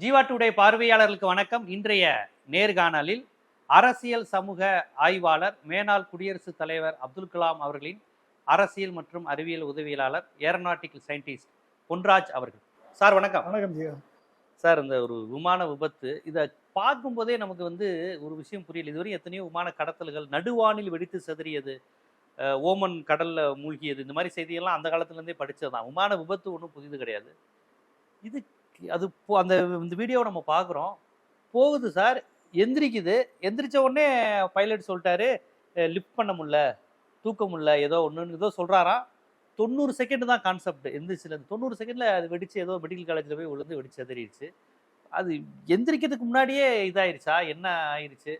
Jeeva today பார்வையாளர்களுக்கு வணக்கம். இன்றைய நேர்காணலில் அரசியல் சமூக ஆய்வாளர் மேனாள் குடியரசுத் தலைவர் அப்துல் கலாம் அவர்களின் அரசியல் மற்றும் அறிவியல் உதவியாளர் ஏரோநாட்டிக்கல் சயின்டிஸ்ட் பொன்ராஜ் அவர்கள். சார் வணக்கம். வணக்கம் ஜீவா. சார் இந்த ஒரு விமான விபத்து இதை பார்க்கும்போதே நமக்கு வந்து ஒரு விஷயம் புரியல. இதுவரை எத்தனையோ விமான கடத்தல்கள் நடுவானில் வெடித்து செதறியது ஓமன் கடல்ல மூழ்கியது இந்த மாதிரி செய்தியெல்லாம் அந்த காலத்துல இருந்தே படிச்சது தான் விமான விபத்து ஒன்றும் புதிது கிடையாது. இது அது அந்த இந்த வீடியோவை நம்ம பார்க்குறோம் போகுது சார். எந்திரிக்குது. எந்திரிச்ச உடனே பைலட் சொல்லிட்டாரு லிஃப்ட் பண்ண முடியல. தூக்க முடியல. ஏதோ ஒன்றுன்னு ஏதோ சொல்கிறாராம் தொண்ணூறு செகண்ட் தான் கான்செப்ட் எந்திரிச்சுல தொண்ணூறு செகண்டில் அது வெடிச்சு ஏதோ மெடிக்கல் காலேஜில் போய் விழுந்து வெடிச்சு எதிரிடுச்சு அது எந்திரிக்கிறதுக்கு முன்னாடியே இதாயிருச்சா? என்ன ஆயிடுச்சு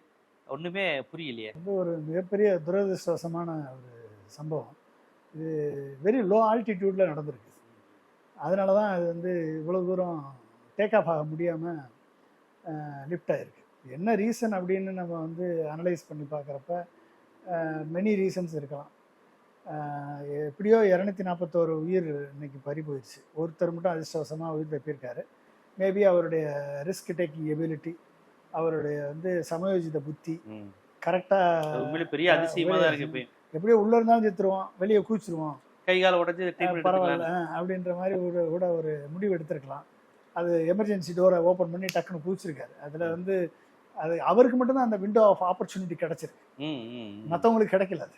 ஒன்றுமே புரியலையே. ரொம்ப ஒரு மிகப்பெரிய துரதிருஷ்டவசமான ஒரு சம்பவம். இது வெரி லோ ஆல்டிடியூடில் நடந்திருக்கு. அதனால தான் அது வந்து இவ்வளோ தூரம் டேக் ஆஃப் ஆக முடியாமல் லிஃப்ட் ஆகிருக்கு என்ன ரீசன் அப்படின்னு நம்ம வந்து அனலைஸ் பண்ணி பார்க்குறப்ப மெனி ரீசன்ஸ் இருக்கலாம். எப்படியோ இரநூத்தி நாற்பத்தோரு உயிர் இன்னைக்கு பறி போயிடுச்சு. ஒருத்தர் மட்டும் அதிர்ஷ்டவசமாக உயிர் தப்பியிருக்காரு. மேபி அவருடைய ரிஸ்க் டேக்கிங் எபிலிட்டி அவருடைய வந்து சமயோஜித புத்தி கரெக்டாக பெரிய அதிசயமா தான் இருக்கு எப்படியோ உள்ள இருந்தாலும் செத்துருவோம் வெளியே கூச்சிருவோம் கை கால உடைஞ்சு பரவாயில்ல அப்படின்ற மாதிரி ஒரு கூட ஒரு முடிவு எடுத்திருக்கலாம். அது எமர்ஜென்சி டோரை ஓப்பன் பண்ணி டக்குன்னு கூச்சிருக்காரு அதில் வந்து அது அவருக்கு மட்டும்தான் அந்த விண்டோ ஆஃப் ஆப்பர்ச்சுனிட்டி கிடைச்சிருக்கு. மற்றவங்களுக்கு கிடைக்கல அது.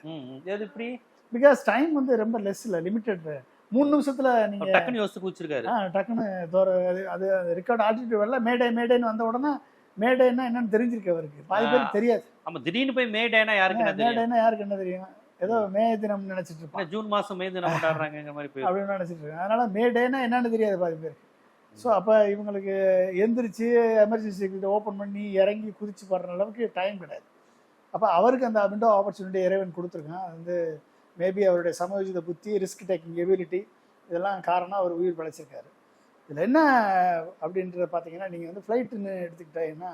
இப்படி? பிகாஸ் டைம் வந்து ரொம்ப லெஸ் இல்லை லிமிட்டட் மூணு நிமிஷத்துல நீங்க டக்குன்னு யோசிச்சு கூச்சிருக்காரு ஆ, டக்குன்னு தோற அது ரெக்கார்ட் ஆட்டிட்டு வரல. மேடே மேடேன்னு வந்த உடனே மேடேன்னா என்னன்னு தெரிஞ்சிருக்கு அவருக்கு. பாதி பேருக்கு தெரியாது. ஆமா திடீர்னு போய் மே டேனா யாருக்கு மேடேன்னா யாருக்கு என்ன தெரியும்? ஏதோ மே. தினம் நினைச்சிட்டு இருப்பான். என்ன ஜூன் மாசம் மே தினம் கொண்டாடுறாங்கிற மாதிரி போய் அப்படின்னு நினைச்சிட்டு இருக்கேன் அதனால மே டேனா என்னன்னு தெரியாது பாதி பேருக்கு. ஸோ அப்போ இவங்களுக்கு எந்திரிச்சு எமர்ஜென்சி எக்ஸிட் ஓப்பன் பண்ணி இறங்கி குதிச்சு படுற அளவுக்கு டைம் கிடையாது. அப்போ அவருக்கு அந்த விண்டோ ஆப்பர்ச்சுனிட்டி இறைவன் கொடுத்துருக்கான். அது வந்து மேபி அவருடைய சமயோஜித புத்தி ரிஸ்க் டேக்கிங் எபிலிட்டி இதெல்லாம் காரணம் அவர் உயிர் பழைச்சிருக்காரு. இதில் என்ன அப்படின்றத பார்த்தீங்கன்னா நீங்கள் வந்து ஃப்ளைட்டுன்னு எடுத்துக்கிட்டீங்கன்னா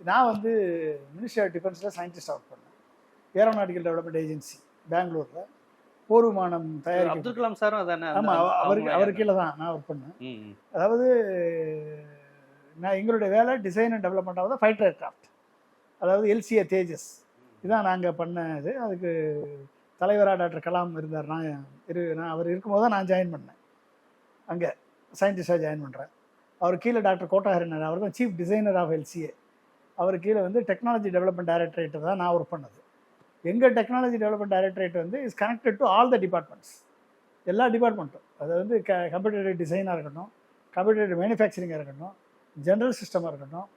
நான் வந்து மினிஸ்ட்ரி ஆஃப் டிஃபென்ஸில் சயின்டிஸ்ட் ஒர்க் பண்ணேன். ஏரோநாட்டிக்கல் டெவலப்மெண்ட் ஏஜென்சி பெங்களூரில். போர் விமானம் தயாரிக்க அப்துல் கலாம் சாரும் அதானே? அவங்க அவருக்கு? அவர் கீழே தான் நான் ஒர்க் பண்ணேன். அதாவது நான் எங்களுடைய வேலை design and development of fighter aircraft அதாவது எல்சிஏ தேஜஸ் இதான் நாங்கள் பண்ணது அதுக்கு தலைவராக டாக்டர் கலாம் இருந்தார். நான் இரு நான் அவர் இருக்கும்போது தான் நான் ஜாயின் பண்ணேன். அங்கே சயின்டிஸ்டாக ஜாயின் பண்ணுறேன் அவர் கீழே டாக்டர் கோட்டாஹரினர் அவர் தான் சீஃப் டிசைனர் ஆஃப் எல்சிஏ அவர் கீழே வந்து டெக்னாலஜி டெவலப்மெண்ட் டைரக்டரேட் தான் நான் ஒர்க் பண்ணது. எங்கள் டெக்னாலஜி டெவலப்மெண்ட் டைரக்டரேட் வந்து is connected to all the departments எல்லா டிபார்ட்மெண்ட்டும் அது வந்து க கம்ப்யூட்டர் டிசைனாக இருக்கட்டும் கம்ப்யூட்டர் மேனுஃபேக்சரிங்காக இருக்கட்டும் ஜென்ரல் சிஸ்டமாக இருக்கட்டும்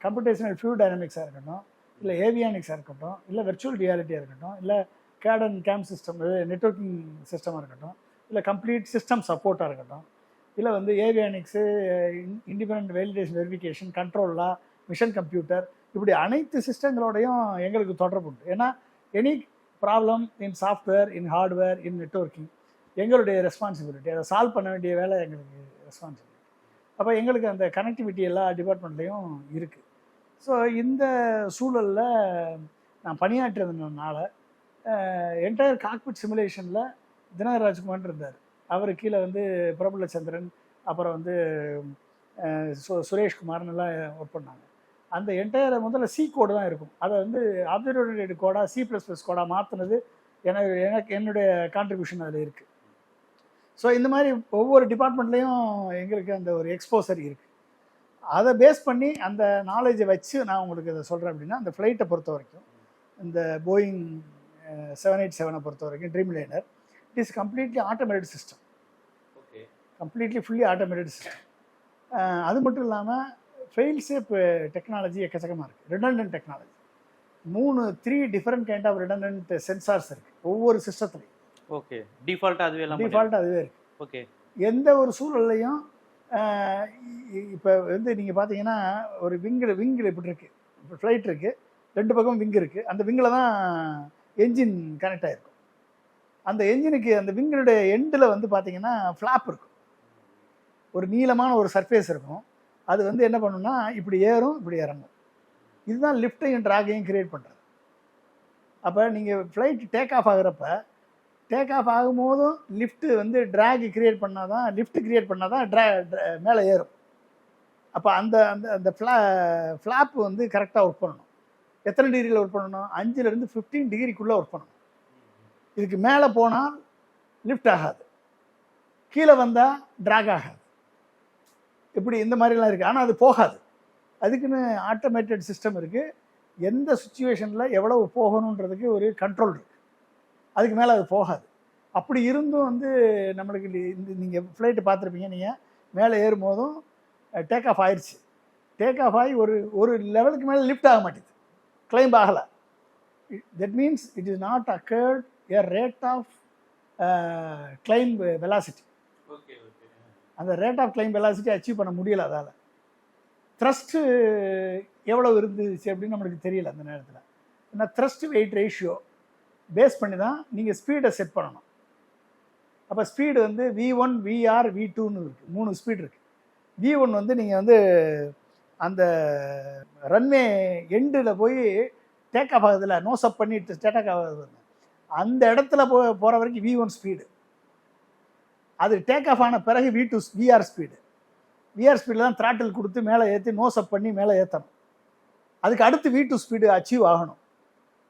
கம்ப்யூட்டேஷனல் ஃபியூ டைனமிக்ஸாக இருக்கட்டும் இல்லை ஏவியானிக்ஸாக இருக்கட்டும் இல்லை வெர்ச்சுவல் ரியாலிட்டியாக இருக்கட்டும் இல்லை CAD and CAM system networking சிஸ்டமாக இருக்கட்டும் இல்லை கம்ப்ளீட் சிஸ்டம் சப்போர்ட்டாக இருக்கட்டும் இல்லை வந்து ஏவியானிக்ஸு இண்டிபெண்ட் வேலிடேஷன் வெரிஃபிகேஷன் கண்ட்ரோலாக மிஷன் கம்ப்யூட்டர் இப்படி அனைத்து சிஸ்டங்களோடையும் எங்களுக்கு தொடர்பு உண்டு ஏன்னா any problem in software in hardware in networking எங்களுடைய ரெஸ்பான்சிபிலிட்டி அதை சால்வ் பண்ண வேண்டிய வேலை எங்களுக்கு ரெஸ்பான்சிபிலிட்டி அப்போ எங்களுக்கு அந்த கனெக்டிவிட்டி எல்லா டிபார்ட்மெண்ட்லேயும் இருக்குது ஸோ இந்த சூழலில் நான் பணியாற்றுறதுனால என்டையர் காக்பிட் சிமுலேஷனில் தினகர் ராஜ்குமார் இருந்தார். அவர் கீழே வந்து பிரபுலச்சந்திரன் அப்புறம் வந்து சு- சுரேஷ்குமார்னு எல்லாம் ஒர்க் பண்ணாங்க. அந்த என்டையர் முதல்ல சி கோடு தான் இருக்கும். அதை வந்து ஆப்சர்வேட்டட் கோடா சி ப்ளஸ் ப்ளஸ் கோடா மாற்றினது எனக்கு எனக்கு என்னுடைய கான்ட்ரிபியூஷன் அதில் இருக்குது ஸோ இந்த மாதிரி ஒவ்வொரு டிபார்ட்மெண்ட்லேயும் எங்களுக்கு அந்த ஒரு எக்ஸ்போசர் இருக்குது அதை பேஸ் பண்ணி அந்த நாலேஜை வச்சு நான் உங்களுக்கு இதை சொல்கிறேன் அப்படின்னா அந்த ஃப்ளைட்டை பொறுத்த வரைக்கும் இந்த போயிங் செவன் எயிட் செவனை பொறுத்த வரைக்கும் Dreamliner it is completely automated system Okay. Completely fully automated system அது மட்டும் இல்லாமல் ஃபெயில் சேப் டெக்னாலஜி எக்கச்சக்கமாக இருக்குது ரிடண்டன்ட் டெக்னாலஜி மூணு three different kind of redundant sensors இருக்குது ஒவ்வொரு சிஸ்டத்துலையும் ஓகே டிஃபால்ட்டா அதுவே டிஃபால்ட் அதுவே இருக்குது ஓகே எந்த ஒரு சூழல்லையும் இப்போ வந்து நீங்கள் பார்த்தீங்கன்னா ஒரு விங்கில் விங்கில் இப்படி இருக்குது இப்போ ஃப்ளைட் இருக்குது ரெண்டு பக்கம் விங் இருக்குது அந்த விங்கில் தான் என்ஜின் கனெக்ட் ஆகிருக்கும் அந்த என்ஜினுக்கு அந்த விங்கினுடைய எண்டில் வந்து பார்த்தீங்கன்னா ஃப்ளாப் இருக்கும். ஒரு நீளமான ஒரு சர்ஃபேஸ் இருக்கும். அது வந்து என்ன பண்ணுன்னா இப்படி ஏறும் இப்படி இறங்கும். இதுதான் லிஃப்ட்டையும் ட்ராகையும் கிரியேட் பண்ணுறது அப்போ நீங்கள் ஃப்ளைட் டேக் ஆஃப் ஆகிறப்ப டேக் ஆஃப் ஆகும்போதும் லிஃப்ட்டு வந்து ட்ராக் கிரியேட் பண்ணாதான் லிஃப்ட் கிரியேட் பண்ணாதான் ட்ரா மேலே ஏறும். அப்போ அந்த அந்த அந்த ஃப்ளா ஃப்ளாப் வந்து கரெக்டாக ஒர்க் பண்ணணும். எத்தனை டிகிரியில் ஒர்க் பண்ணணும்? அஞ்சுலேருந்து ஃபிஃப்டீன் டிகிரிக்குள்ளே ஒர்க் பண்ணணும். இதுக்கு மேலே போனால் லிஃப்ட் ஆகாது. கீழே வந்தால் ட்ராக் ஆகாது. இப்படி இந்த மாதிரிலாம் இருக்குது ஆனால் அது போகாது. அதுக்குன்னு ஆட்டோமேட்டட் சிஸ்டம் இருக்குது எந்த சுச்சுவேஷனில் எவ்வளவு போகணுன்றதுக்கு ஒரு கண்ட்ரோல் இருக்குது அதுக்கு மேலே அது போகாது. அப்படி இருந்தும் வந்து நம்மளுக்கு இந்த நீங்கள் ஃப்ளைட்டு பார்த்துருப்பீங்க நீங்கள் மேலே ஏறும் போதும் டேக் ஆஃப் ஆயிடுச்சு டேக் ஆஃப் ஆகி ஒரு ஒரு லெவலுக்கு மேலே லிஃப்ட் ஆக மாட்டேது கிளைம்ப் ஆகலை. That means it is not accord a rate of climb velocity அந்த rate of climb velocity achieve பண்ண முடியல அதால். த்ரஸ்ட்டு எவ்வளோ இருந்துச்சு அப்படின்னு நம்மளுக்கு தெரியல அந்த நேரத்தில். ஏன்னா த்ரஸ்ட் வெயிட் ரேஷியோ பேஸ் பண்ணி தான் நீங்கள் ஸ்பீடை செட் பண்ணணும். அப்போ ஸ்பீடு வந்து வி ஒன் விஆர் வி டூன்னு இருக்குது மூணு ஸ்பீட் இருக்குது வி ஒன் வந்து நீங்கள் வந்து அந்த ரன்வே எண்டில் போய் டேக் ஆஃப் ஆகுதுல நோஸ் அப் பண்ணி டேக் ஆகுது. அந்த இடத்துல போ போகிற வரைக்கும் வி ஒன் ஸ்பீடு அது டேக் ஆஃப் ஆன பிறகு V two VR speed VR ஸ்பீடில் தான் த்ராட்டில் கொடுத்து மேலே ஏற்றி நோசப் பண்ணி மேலே ஏற்றணும் அதுக்கு அடுத்து வி டூ ஸ்பீடு அச்சீவ் ஆகணும்.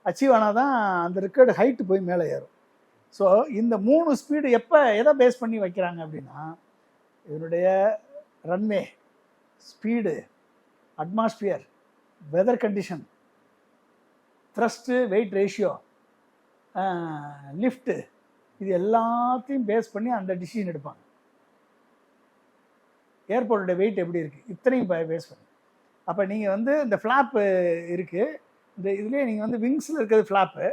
அச்சீவ் ஆனால் தான் அந்த ரெக்கார்டு ஹைட்டு போய் மேலே ஏறும். ஸோ இந்த மூணு ஸ்பீடு எப்போ எதை பேஸ் பண்ணி வைக்கிறாங்க அப்படின்னா இதனுடைய runway speed atmosphere weather condition thrust weight ratio lift இது எல்லாத்தையும் பேஸ் பண்ணி அந்த டிசிஷன் எடுப்பாங்க. ஏர்போர்ட்டோட வெயிட் எப்படி இருக்குது இத்தனையும் பேஸ் பண்ணி. அப்போ நீங்கள் வந்து இந்த ஃப்ளாப்பு இருக்குது இந்த இதுலேயே நீங்கள் வந்து விங்ஸில் இருக்கிறது ஃப்ளாப்பு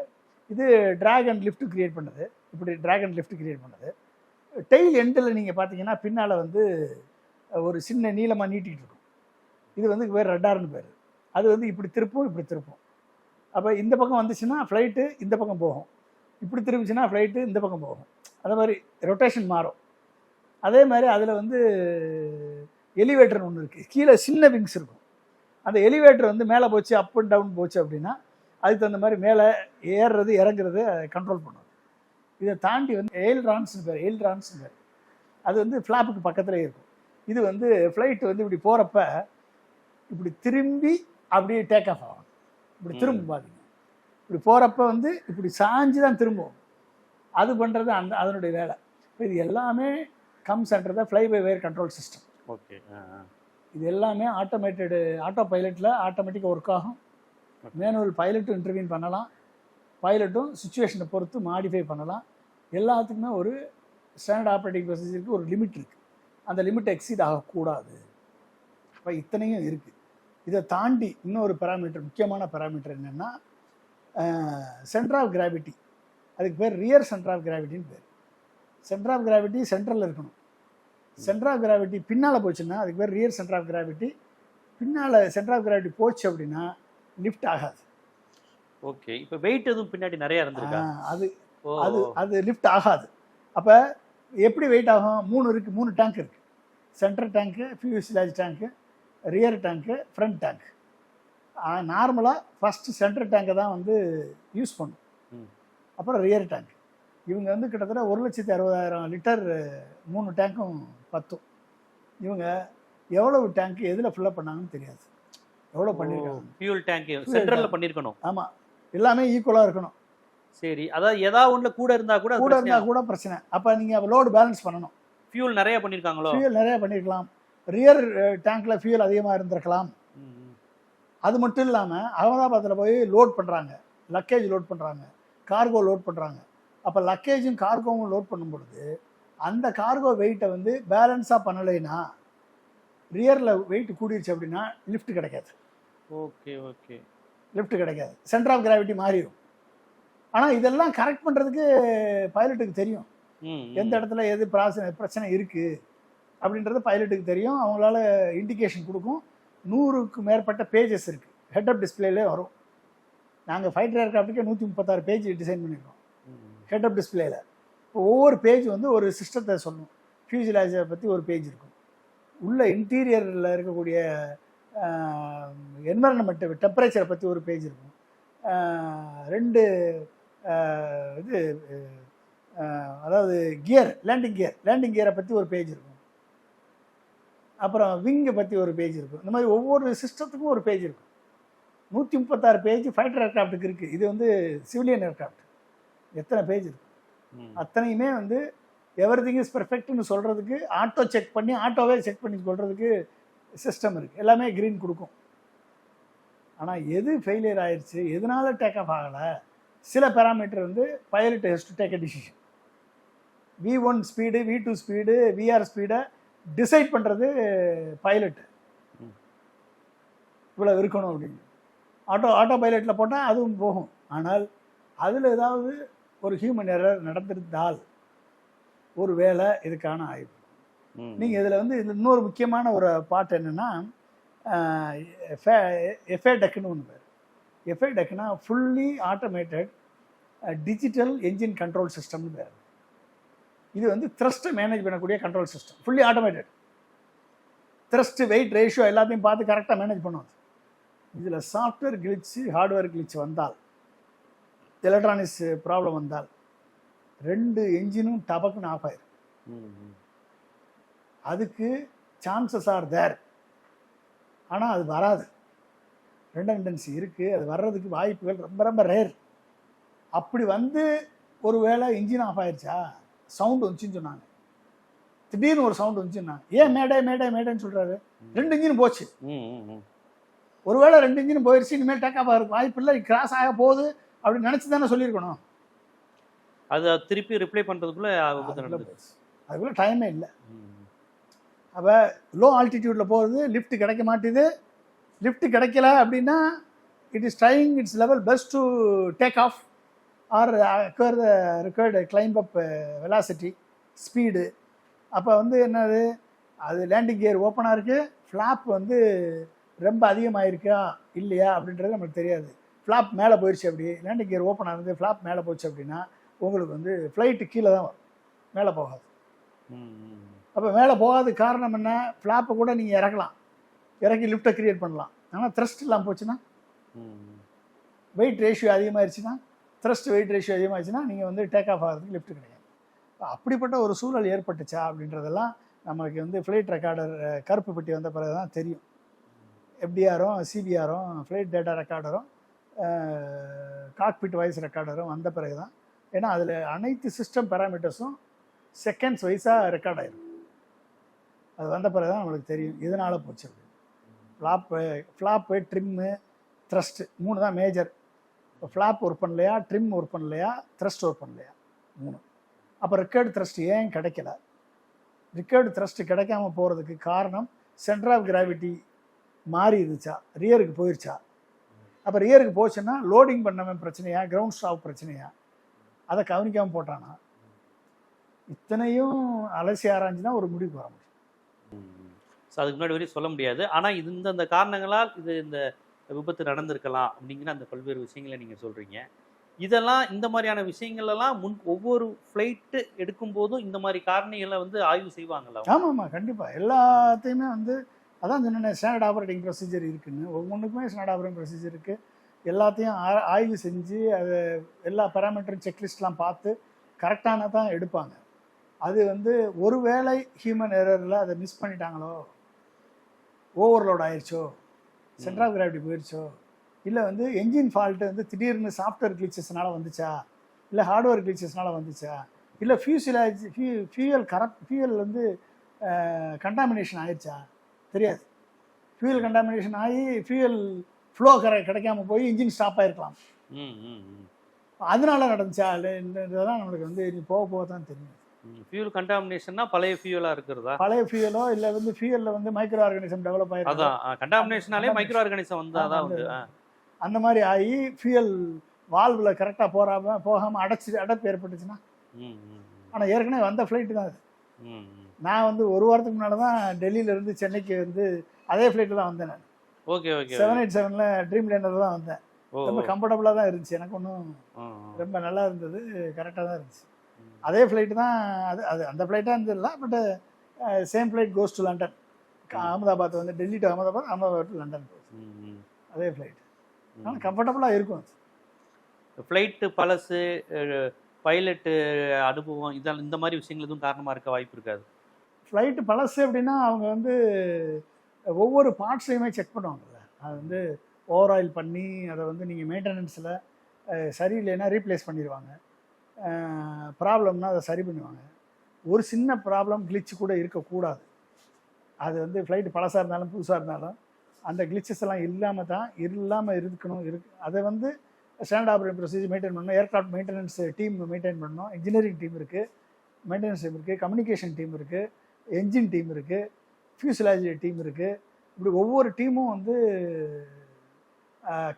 இது ட்ராகன் லிஃப்ட் கிரியேட் பண்ணுது. இப்படி ட்ராகன் லிஃப்ட் கிரியேட் பண்ணுது. டெய்ல் எண்டில் நீங்கள் பார்த்தீங்கன்னா பின்னால் வந்து ஒரு சின்ன நீளமாக நீட்டிகிட்டு இருக்கும். இது வந்து பேர் ரெட்டார்னு பேர். அது வந்து இப்படி திருப்பும் இப்படி திருப்பும். அப்போ இந்த பக்கம் வந்துச்சுன்னா ஃப்ளைட்டு இந்த பக்கம் போகும். இப்படி திரும்பிச்சுன்னா ஃப்ளைட்டு இந்த பக்கம் போகும். அதே மாதிரி ரொட்டேஷன் மாறும். அதே மாதிரி அதில் வந்து எலிவேட்டர் ஒன்று இருக்குது கீழே சின்ன விங்ஸ் இருக்கும். அந்த எலிவேட்டர் வந்து மேலே போச்சு அப் அண்ட் டவுன் போச்சு அப்படின்னா அதுக்கு தகுந்த மாதிரி மேலே ஏறுறது இறங்குறது கண்ட்ரோல் பண்ணும். இதை தாண்டி வந்து எயில் ரான்ஸ்னு பேர் எயில் ரான்ஸ்னு பேர். அது வந்து ஃப்ளாப்புக்கு பக்கத்துலேயே இருக்கும். இது வந்து ஃப்ளைட் வந்து இப்படி போகிறப்ப இப்படி திரும்பி அப்படியே டேக் ஆஃப் ஆகும். இப்படி. திரும்பும் பாருங்க இப்படி போகிறப்ப வந்து இப்படி சாஞ்சு தான் திரும்பும். அது பண்ணுறது அந்த அதனுடைய வேலை. இப்ப இது எல்லாமே கம் சென்டர் தான் fly by wire control system okay இது எல்லாமே ஆட்டோமேட்டடு ஆட்டோ பைலட்டில் ஆட்டோமேட்டிக்காக ஒர்க் ஆகும். மேனுவல் பைலட்டும் இன்டர்வியூன் பண்ணலாம். பைலட்டும் சுச்சுவேஷனை பொறுத்து மாடிஃபை பண்ணலாம். எல்லாத்துக்குமே ஒரு ஸ்டாண்டர்ட் ஆப்ரேட்டிங் ப்ரொசீஜருக்கு ஒரு லிமிட் இருக்குது அந்த லிமிட் எக்ஸீட் ஆகக்கூடாது. இப்போ இத்தனையும் இருக்குது இதை தாண்டி இன்னொரு பேராமீட்டர் முக்கியமான பேராமீட்டர் என்னென்னா சென்டர் ஆஃப் கிராவிட்டி அதுக்கு பேர் ரியர் சென்டர் ஆஃப் கிராவிட்டின்னு பேர். சென்டர் ஆஃப் கிராவிட்டி சென்ட்ரலில் இருக்கணும். சென்டர் ஆஃப் கிராவிட்டி பின்னால் போச்சுன்னா அதுக்கு பேர் ரியர் சென்டர் ஆஃப் கிராவிட்டி பின்னால் சென்டர் ஆஃப் கிராவிட்டி போச்சு அப்படின்னா லிஃப்ட் ஆகாது. ஓகே இப்போ வெயிட் எதுவும் பின்னாடி நிறைய இருந்திருக்கா? அது அது அது லிஃப்ட் ஆகாது. அப்போ எப்படி வெயிட் ஆகும்? மூணு இருக்குது மூணு டேங்க் இருக்குது centre tank fuselage tank rear tank front tank நார்மலாக ஃபஸ்ட்டு சென்டர் டேங்கை தான் வந்து யூஸ் பண்ணும். ம். அப்புறம் ரியர் டேங்க் இவங்க வந்து கிட்டத்தட்ட ஒரு லட்சத்தி அறுபதாயிரம் லிட்டர் மூணு டேங்க்கும் பத்தும். இவங்க எவ்வளவு டேங்க் எதில் ஃபில்லப் பண்ணாங்கன்னு தெரியாது. எவ்வளோ பண்ணியிருக்காங்க ஃபியூல் டேங்க் சென்ட்ரல்ல tank. பண்ணிருக்கணும். ஆமாம் எல்லாமே ஈக்குவலாக இருக்கணும். சரி. அதாவது ஏதாவது ஒண்ணுல கூட இருந்தா கூட கூட இருந்தால் கூட பிரச்சனை. அப்போ நீங்கள் லோடு பேலன்ஸ் பண்ணணும். ஃபியூல் நிறைய பண்ணிருக்காங்களோ? ஃபியூல் நிறைய பண்ணியிருக்கலாம் ரியர் டேங்க்கில் ஃபியூல் அதிகமாக இருந்திருக்கலாம். அது மட்டும் இல்லாமல் அகமதாபாத்தில் போய் லோட் பண்ணுறாங்க லக்கேஜ் லோட் பண்ணுறாங்க கார்கோ லோட் பண்ணுறாங்க அப்போ லக்கேஜும் கார்கோவும் லோட் பண்ணும் பொழுது அந்த கார்கோ வெயிட்டை வந்து பேலன்ஸாக பண்ணலைன்னா ரியரில் வெயிட் கூடிருச்சு அப்படின்னா லிஃப்ட் கிடைக்காது. Okay okay. லிஃப்ட் கிடைக்காது. சென்டர் ஆஃப் கிராவிட்டி மாறிடும் ஆனால் இதெல்லாம் கரெக்ட் பண்ணுறதுக்கு பைலட்டுக்கு தெரியும். எந்த இடத்துல எது பிரச்சனை பிரச்சனை இருக்குது அப்படின்றது பைலட்டுக்கு தெரியும். அவங்களால இண்டிகேஷன் கொடுக்கும். நூறுக்கு மேற்பட்ட பேஜஸ் இருக்குது ஹெட் அப் டிஸ்பிளேலே வரும். நாங்கள் ஃபைட்டர் ஏர்க்ராஃப்ட்டுக்கே நூற்றி முப்பத்தாறு பேஜ் டிசைன் பண்ணியிருக்கோம் ஹெட் அப் டிஸ்பிளேல இப்போ ஒவ்வொரு பேஜ் வந்து ஒரு சிஸ்டத்தை சொல்லும் ஃபியூசிலாஜை பற்றி ஒரு பேஜ் இருக்கும். உள்ள இன்டீரியரில் இருக்கக்கூடிய என்வரன்மெண்ட் டெம்பரேச்சரை பற்றி ஒரு பேஜ் இருக்கும். ரெண்டு இது அதாவது கியர் லேண்டிங் கியர் லேண்டிங் கியரை பற்றி ஒரு பேஜ் இருக்கும். அப்புறம் விங்கை பற்றி ஒரு பேஜ் இருக்கும். இந்த மாதிரி ஒவ்வொரு சிஸ்டத்துக்கும் ஒரு பேஜ் இருக்கும். நூற்றி முப்பத்தாறு பேஜ் ஃபைட்டர் ஏர்க்ராஃப்ட்டுக்கு இருக்குது இது வந்து சிவிலியன் ஏர்க்ராஃப்ட் எத்தனை பேஜ் இருக்கு? ம். அத்தனையுமே வந்து எவ்ரி திங் இஸ் பெர்ஃபெக்ட்னு சொல்கிறதுக்கு ஆட்டோ செக் பண்ணி ஆட்டோவே செக் பண்ணி சொல்கிறதுக்கு சிஸ்டம் இருக்குது எல்லாமே க்ரீன் கொடுக்கும். ஆனால் எது ஃபெயிலியர் ஆயிடுச்சு எதனால டேக் ஆஃப் ஆகலை சில பேராமீட்டர் வந்து pilot has to take a decision V one speed V two speed VR ஸ்பீடை டிசைட் பண்ணுறது பைலட். இவ்வளோ இருக்கணும் அப்படின்னு. ஆட்டோ ஆட்டோ பைலட்டில் போட்டால் அதுவும் போகும். ஆனால் அதில் ஏதாவது ஒரு ஹியூமன் எரர் நடந்திருந்தால் ஒரு வேளை இதுக்கான ஆய்வு. நீங்கள் இதில் வந்து இதில் இன்னொரு முக்கியமான ஒரு பாட்டு என்னென்னா எஃப்ஏ டெக்குன்னு ஒன்று பேர். FA டெக்குனா fully automated digital engine control சிஸ்டம்னு பேர். இது வந்து த்ரஸ்ட்டை மேனேஜ் பண்ணக்கூடிய control system fully automated thrust weight ratio எல்லாத்தையும் பார்த்து கரெக்டாக மேனேஜ் பண்ணுவது இதில் சாஃப்ட்வேர் கிளிச்சு ஹார்ட்வேர் கிளிச் வந்தால் எலக்ட்ரானிக்ஸ் ப்ராப்ளம் வந்தால் ரெண்டு என்ஜினும் டபக்குன்னு ஆஃப் ஆயிரும். அதுக்கு சான்சஸ் ஆர் தேர் ஆனால் அது வராது. ரெண்டன்டன்சி இருக்குது அது வர்றதுக்கு வாய்ப்புகள் ரொம்ப ரொம்ப ரேர் அப்படி வந்து ஒரு வேளை இன்ஜின் ஆஃப் ஆயிடுச்சா சவுண்ட் வந்துச்சுன்னு சொன்னாங்க. திடீர்னு ஒரு சவுண்ட் வந்துச்சுன்னா ஏன் மேடை மேடை மேடைன்னு சொல்கிறாரு ரெண்டு இன்ஜின் போச்சு. ஒருவேளை ரெண்டு இன்ஜின் போயிடுச்சு இனிமேல் டேக் ஆஃப் ஆகிறதுக்கு வாய்ப்பு இல்லை கிராஸ் ஆக போகுது அப்படின்னு நினச்சி தானே சொல்லியிருக்கணும். அது திருப்பி ரிப்ளை பண்றதுக்குள்ள விபத்து அதுக்குள்ள டைமே இல்லை. அப்போ லோ ஆல்டிடியூடில் போகிறது லிஃப்ட் கிடைக்க மாட்டேது. லிஃப்ட் கிடைக்கல அப்படின்னா it is trying its level best to take off or acquire the record climb up velocity speed அப்போ வந்து என்னது? அது லேண்டிங் கியர் ஓப்பனாக இருக்குது ஃப்ளாப் வந்து ரொம்ப அதிகமாயிருக்கா. இல்லையா? அப்படின்றது நமக்கு தெரியாது. ஃப்ளாப் மேலே போயிடுச்சு அப்படி. லேண்டிங் கியர் ஓப்பன் ஆகுது ஃப்ளாப் மேலே போச்சு அப்படின்னா உங்களுக்கு வந்து ஃப்ளைட்டு கீழே தான் வரும். மேலே போகாது. அப்போ மேலே போகாத காரணம் என்ன? ஃப்ளாப்பை கூட நீங்கள் இறக்கலாம். இறக்கி லிஃப்ட்டை க்ரியேட் பண்ணலாம். ஆனால் த்ரஸ்ட் இல்லாமல் போச்சுன்னா வெயிட் ரேஷியோ அதிகமாகிடுச்சுன்னா த்ரஸ்ட் வெயிட் ரேஷியோ அதிகமாகிடுச்சுன்னா நீங்கள் வந்து டேக் ஆஃப் ஆகிறதுக்கு லிஃப்ட் கிடையாது. அப்படிப்பட்ட ஒரு சூழல் ஏற்பட்டுச்சா அப்படின்றதெல்லாம் நமக்கு வந்து ஃப்ளைட் ரெக்கார்டர் கருப்பு பெட்டி வந்த பிறகு தான் தெரியும் எஃப்டிஆரும் சிபிஆரும் ஃப்ளைட் டேட்டா ரெக்கார்டரும் காக்பிட் வாய்ஸ் ரெக்கார்டரும் வந்த பிறகு தான் ஏன்னா அதில் அனைத்து சிஸ்டம் பேராமீட்டர்ஸும் செகண்ட்ஸ் வைஸாக ரெக்கார்ட் ஆயிரும். அது வந்த பிறகு தான் நம்மளுக்கு தெரியும். இதனால் போச்சு அப்படின்னு ஃப்ளாப்பு ஃப்ளாப்பு ட்ரிம்மு த்ரஸ்ட்டு மூணு தான் மேஜர் இப்போ ஃப்ளாப் ஒர்க் பண்ணலையா ட்ரிம் ஒர்க் பண்ணலையா த்ரஸ்ட் ஒர்க் பண்ணலையா? மூணு. அப்போ ரிக்கர்டு த்ரஸ்ட் ஏன் கிடைக்கல? ரிக்கர்டு த்ரஸ்ட் கிடைக்காம போகிறதுக்கு காரணம் சென்டர் ஆஃப் கிராவிட்டி மாறி இருந்துச்சா ரியருக்கு போயிருச்சா? அப்போ ரியருக்கு போச்சுன்னா லோடிங் பண்ணவன் பிரச்சனையா கிரவுண்ட் ஸ்டாப் பிரச்சனையா? அதை கவனிக்காமல் போட்டானா? இத்தனையும் அலசி ஆராய்ஞ்சு தான் ஒரு முடிவுக்கு வர முடியும். ஸோ அதுக்கு முன்னாடி வரையும் சொல்ல முடியாது. ஆனால் இந்த இந்த காரணங்களால் இது இந்த விபத்து நடந்திருக்கலாம் அப்படிங்கிற அந்த பல்வேறு விஷயங்களை நீங்கள் சொல்கிறீங்க இதெல்லாம் இந்த மாதிரியான விஷயங்கள்லாம் முன் ஒவ்வொரு ஃப்ளைட்டு எடுக்கும் போதும் இந்த மாதிரி காரணிகளை வந்து ஆய்வு செய்வாங்களா? ஆமாம் ஆமாம் கண்டிப்பாக எல்லாத்தையுமே வந்து அதான் சொன்னேன் ஸ்டாண்டர்ட் ஆப்ரேட்டிங் ப்ரொசீஜர் இருக்குன்னு. ஒவ்வொன்றுக்குமே ஸ்டாண்டர்ட் ஆப்ரேட்டிங் ப்ரொசீஜர் இருக்குது எல்லாத்தையும் ஆ- ஆய்வு செஞ்சு அது எல்லா பேராமீட்டரும் செக்லிஸ்ட்லாம் பார்த்து கரெக்டான தான் எடுப்பாங்க. அது வந்து ஒருவேளை ஹியூமன் எரரில் அதை மிஸ் பண்ணிட்டாங்களோ? ஓவர்லோட் ஆயிடுச்சோ சென்டர் ஆஃப் கிராவிட்டி போயிடுச்சோ இல்லை வந்து என்ஜின் ஃபால்ட்டு வந்து திடீர்னு சாஃப்ட்வேர் கிளிச்சஸ்னால வந்துச்சா? இல்லை ஹார்ட்வேர் கிளிச்சஸ்னால வந்துச்சா? இல்லை ஃபியூசிலாஜ் ஃபியூ ஃபியூயல் கரப்ட் ஃபியூயல் வந்து கண்டாமினேஷன் ஆயிடுச்சா தெரியாது. ஃபியூயல் கண்டாமினேஷன் ஆகி ஃபியூயல் ஃப்ளோ கர கிடைக்காம போய் இன்ஜின் ஸ்டாப் ஆயிருக்கலாம். ம் ம் ம். அதனால நடந்துச்சா? இல்லைன்றதெல்லாம் நம்மளுக்கு வந்து போக போக தான் தெரியும். ஃபியூல் கண்டாமினேஷன்னா பழைய ஃபியூலாக இருக்கிறதா? பழைய ஃபியூயலோ இல்லை வந்து ஃபியூயலில் வந்து மைக்ரோ ஆர்கானிசம் டெவலப் ஆயிருக்கு அதான் கண்டாமினேஷனாலே மைக்ரோ ஆர்கானிசம் வந்து அதான் வந்து அந்த- மாதிரி ஆகி ஃபியூயல் வால்வில் கரெக்டாக போகாம போகாமல் அடைச்சி அடைப்பு ஏற்பட்டுச்சுன்னா? ஆனால் ஏற்கனவே வந்த ஃப்ளைட்டு தான் அது. நான் வந்து ஒரு வாரத்துக்கு முன்னால் தான் டெல்லியிலேருந்து சென்னைக்கு வந்து அதே ஃப்ளைட்டில் தான் வந்தேன் நான். ஓகே ஓகே செவன் எயிட் செவனில் ட்ரீம் லேண்டர் தான் வந்தேன். ரொம்ப கம்ஃபர்டபுளாக தான் இருந்துச்சு. எனக்கு ஒன்றும். ரொம்ப நல்லா இருந்தது. கரெக்டாக தான் இருந்துச்சு. அதே ஃப்ளைட்டு தான் அது அது அந்த ஃப்ளைட்டாக இருந்ததில்ல but same flight goes to London Ahmedabad வந்து Delhi to Ahmedabad Ahmedabad to London போகுது. அதே ஃப்ளைட் ஆனால் கம்ஃபர்டபுளாக இருக்கும் அது. ஃப்ளைட்டு பழசு பைலட்டு அனுபவம் இதெல்லாம் இந்த மாதிரி விஷயங்கள் எதுவும் காரணமாக இருக்க வாய்ப்பு இருக்காது. ஃப்ளைட்டு பழசு அப்படின்னா அவங்க வந்து ஒவ்வொரு பார்ட்ஸையுமே செக் பண்ணுவாங்கல்ல. அது வந்து ஓவர் ஆயில் பண்ணி அதை வந்து நீங்கள் மெயின்டெனன்ஸில் சரியில்லைன்னா ரீப்ளேஸ் பண்ணிடுவாங்க ப்ராப்ளம்னா அதை சரி பண்ணுவாங்க. ஒரு சின்ன ப்ராப்ளம் கிளிச்சு கூட இருக்கக்கூடாது. அது வந்து ஃப்ளைட்டு பழசாக இருந்தாலும் புதுசாக இருந்தாலும் அந்த கிளிச்சஸ் எல்லாம் இல்லாமல் தான் இல்லாமல் இருக்கணும். இருக்கு அதை வந்து ஸ்டாண்டர்ட் ஆப்ரேட் ப்ரொசீஜர் மெயின்டைன் பண்ணணும். ஏர்க்ராஃப்ட் மெயின்டெனன்ஸ் டீம் மெயின்டைன் பண்ணணும். இன்ஜினியரிங் டீம் இருக்குது மெயின்டெனன்ஸ் டீம் இருக்குது கம்யூனிகேஷன் டீம் இருக்குது என்ஜின் டீம் இருக்குது ஃபியூசலாஜி டீம் இருக்குது இப்படி ஒவ்வொரு டீமும் வந்து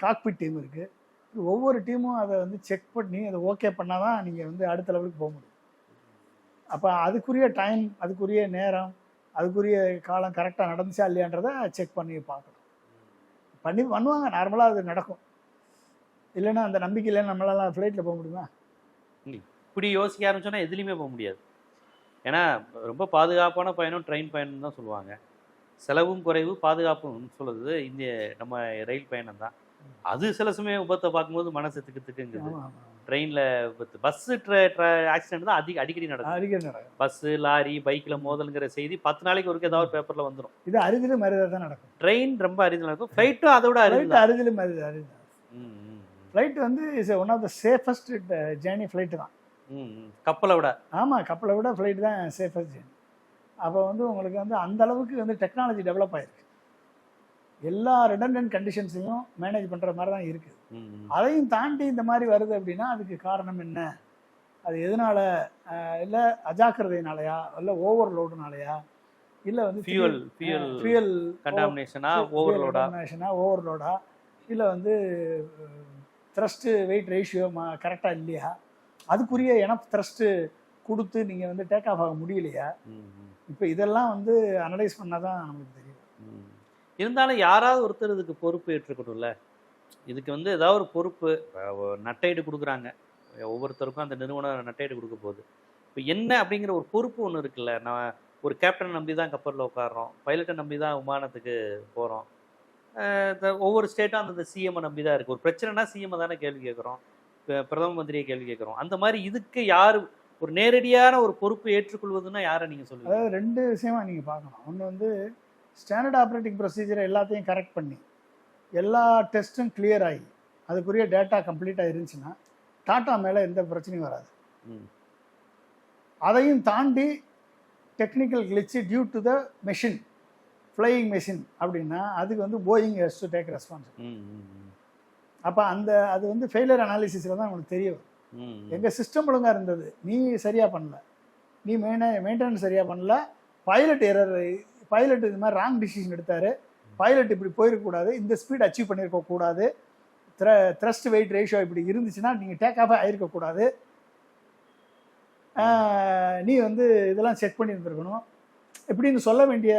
காக்பிட் டீம் இருக்குது ஒவ்வொரு டீமும் அதை வந்து செக் பண்ணி அதை ஓகே பண்ணால் தான் நீங்கள் வந்து அடுத்த லெவலுக்கு போக முடியும். அப்போ அதுக்குரிய டைம் அதுக்குரிய நேரம் அதுக்குரிய காலம் கரெக்டாக நடந்துச்சா இல்லையான்றதை செக் பண்ணி பார்க்கணும். பண்ணி பண்ணுவாங்க. நார்மலாக அது நடக்கும். இல்லைன்னா அந்த நம்பிக்கை இல்லைன்னா நம்மளால ஃப்ளைட்டில் போக முடியுமா? இப்படி யோசிக்க ஆரம்பிச்சோன்னா எதுலேயுமே போக முடியாது. ஏன்னா ரொம்ப பாதுகாப்பான பயணம் ட்ரெயின் பயணம் தான் சொல்லுவாங்க. செலவும் குறைவு பாதுகாப்பும் சொல்லுது இந்திய நம்ம ரயில் பயணம் தான் அது சில சமயம் விபத்தை பார்க்கும்போது மனசு திக்கு திக்குங்குது. ஆமாம் ஆமாம் ட்ரெயினில் விபத்து. பஸ்ஸு ஆக்சிடென்ட் தான் அதிக அடிக்கடி நடக்கும். அடிக்கடி நடக்கும். பஸ்ஸு லாரி பைக்கில் மோதல்ங்கிற செய்தி பத்து நாளைக்கு ஒருக்கு ஏதாவது பேப்பரில் வந்துடும் இது அரிதிலும் அரிதாக தான் நடக்கும். ட்ரெயின் ரொம்ப அரிதில் நடக்கும். ஃப்ளைட்டும் அதை விட அரிது ஃப்ளைட் அரிதிலும் அரிது அரிது. ஃப்ளைட் வந்து is one of the safest journey flight தான். கப்பலை விட. ஆமாம் கப்பலை விட ஃப்ளைட் தான் சேஃபஸ்ட் ஜேர்னி அப்போ வந்து உங்களுக்கு வந்து அந்த அளவுக்கு வந்து டெக்னாலஜி டெவலப் ஆயிருக்கு. எல்லா ரிடண்டன்ட் கண்டிஷன்ஸையும் மேனேஜ் பண்ணுற மாதிரி தான் இருக்குது ம் ம். அதையும் தாண்டி இந்த மாதிரி வருது அப்படின்னா அதுக்கு காரணம் என்ன? அது எதனால இல்லை அஜாக்கிரதையினாலயா இல்லை ஓவர்லோடுனாலயா இல்லை வந்து ஃபியூவல் ஃபியூவல் ஃபியூயல் கண்டாமினேஷனா ஓவர்லோடா ஓவர்லோடா இல்லை வந்து த்ரஸ்ட்டு வெயிட் ரேஷியோ கரெக்டாக இல்லையா? அதுக்குரிய எனப் த்ரஸ்ட்டு கொடுத்து நீங்கள் வந்து டேக் ஆஃப் ஆக முடியலையா? இப்போ இதெல்லாம் வந்து அனலைஸ் பண்ணால் தான் நமக்கு தெரியும். இருந்தாலும் யாராவது ஒருத்தர் இதுக்கு பொறுப்பு ஏற்றுக்கணும்ல. இதுக்கு வந்து ஏதாவது ஒரு பொறுப்பு நட்டையீடு கொடுக்குறாங்க. ஒவ்வொருத்தருக்கும் அந்த நிறுவனம் நட்டையீடு கொடுக்க போகுது. இப்போ என்ன அப்படிங்கிற ஒரு பொறுப்பு ஒன்று இருக்குல்ல. நான் ஒரு கேப்டனை நம்பி தான் கப்பலில் உட்காடுறோம் பைலட்டை நம்பி தான் விமானத்துக்கு போகிறோம் ஒவ்வொரு ஸ்டேட்டும் அந்தந்த சிஎம்ஐ நம்பி தான் இருக்குது ஒரு பிரச்சனைனா சிஎம்ஐ தானே கேள்வி கேட்குறோம். பிரதம மந்திரியை கேள்வி கேட்குறோம். அந்த மாதிரி இதுக்கு யார் ஒரு நேரடியான ஒரு பொறுப்பு ஏற்றுக்கொள்வதுன்னா யாரை நீங்கள் சொல்லுங்கள் அதாவது ரெண்டு விஷயமா நீங்கள் பார்க்கணும் ஒன்று வந்து ஸ்டாண்டர்ட் ஆப்ரேட்டிங் ப்ரொசீஜரை எல்லாத்தையும் கரெக்ட் பண்ணி எல்லா டெஸ்ட்டும் clear ஆகி அதுக்குரிய டேட்டா கம்ப்ளீட்டாக இருந்துச்சுன்னா டாட்டா மேலே எந்த பிரச்சனையும் வராது. அதையும் தாண்டி technical glitch due to the machine flying machine அப்படின்னா அதுக்கு வந்து Boeing has to take response. அப்போ அந்த அது வந்து ஃபெயிலியர் அனாலிசிஸில் தான் உங்களுக்கு தெரிய வரும் ம் ம். எங்கள் சிஸ்டம் ஒழுங்காக இருந்தது நீ சரியாக பண்ணல நீ மெயின மெயின்டெனன்ஸ் சரியாக பண்ணல பைலட் எரர் பைலட் இது மாதிரி ராங் டிசிஷன் எடுத்தார். பைலட் இப்படி போயிருக்கக்கூடாது இந்த ஸ்பீட் அச்சீவ் பண்ணியிருக்க கூடாது த்ர த்ரஸ்ட் வெயிட் ரேஷியோ இப்படி இருந்துச்சுன்னா நீங்கள் டேக் ஆஃப் ஆகிருக்கக்கூடாது நீ வந்து இதெல்லாம் செக் பண்ணியிருந்துருக்கணும். இப்படின்னு சொல்ல வேண்டிய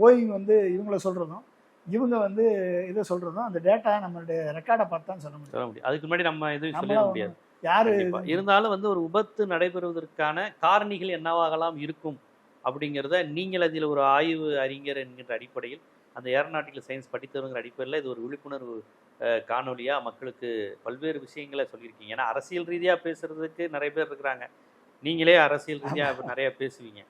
போயிங் வந்து இவங்கள சொல்கிறதும் இவங்க வந்து இதை சொல்கிறதும் அந்த டேட்டா நம்மளுடைய ரெக்கார்டை பார்த்து தான் சொல்ல முடியும். சொல்ல முடியும். அதுக்கு முன்னாடி நம்ம எதுவும் நம்மளாம் முடியாது. யாரு. இருந்தாலும் வந்து ஒரு விபத்து நடைபெறுவதற்கான காரணிகள் என்னவாகலாம் இருக்கும்? அப்படிங்கிறத நீங்கள் அதில் ஒரு ஆய்வு அறிஞர் என்கின்ற அடிப்படையில் அந்த ஏரோநாட்டிக்கல் சயின்ஸ் படித்தவங்கிற அடிப்படையில் இது ஒரு விழிப்புணர்வு அஹ், காணொலியா மக்களுக்கு பல்வேறு விஷயங்களை சொல்லியிருக்கீங்க. ஏன்னா அரசியல் ரீதியா பேசுறதுக்கு நிறைய பேர் இருக்கிறாங்க. நீங்களே அரசியல் ரீதியா நிறைய பேசுவீங்க.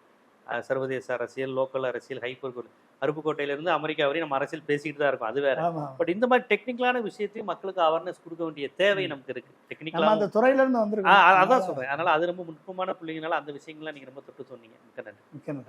சர்வதேச அரசியல் லோக்கல் அரசியல் ஹைப்பர் அருப்புக்கோட்டையில இருந்து அமெரிக்கா வரையும் நம்ம அரசியல் பேசிக்கிட்டு தான் இருக்கோம். அது வேற. பட் இந்த மாதிரி டெக்னிக்கலான விஷயத்தையும் மக்களுக்கு அவேர்னஸ் கொடுக்க வேண்டிய தேவை நமக்கு இருக்கு. டெக்னிக்கலா அந்த துறையில இருந்து அ- அதான் சொல்றேன். அதனால அது ரொம்ப நுட்பமான பிள்ளைங்கனால அந்த விஷயங்கள்லாம் நீங்க ரொம்ப தொட்டு சொன்னீங்க. மிக்க நன்றி. மிக்க நன்றி.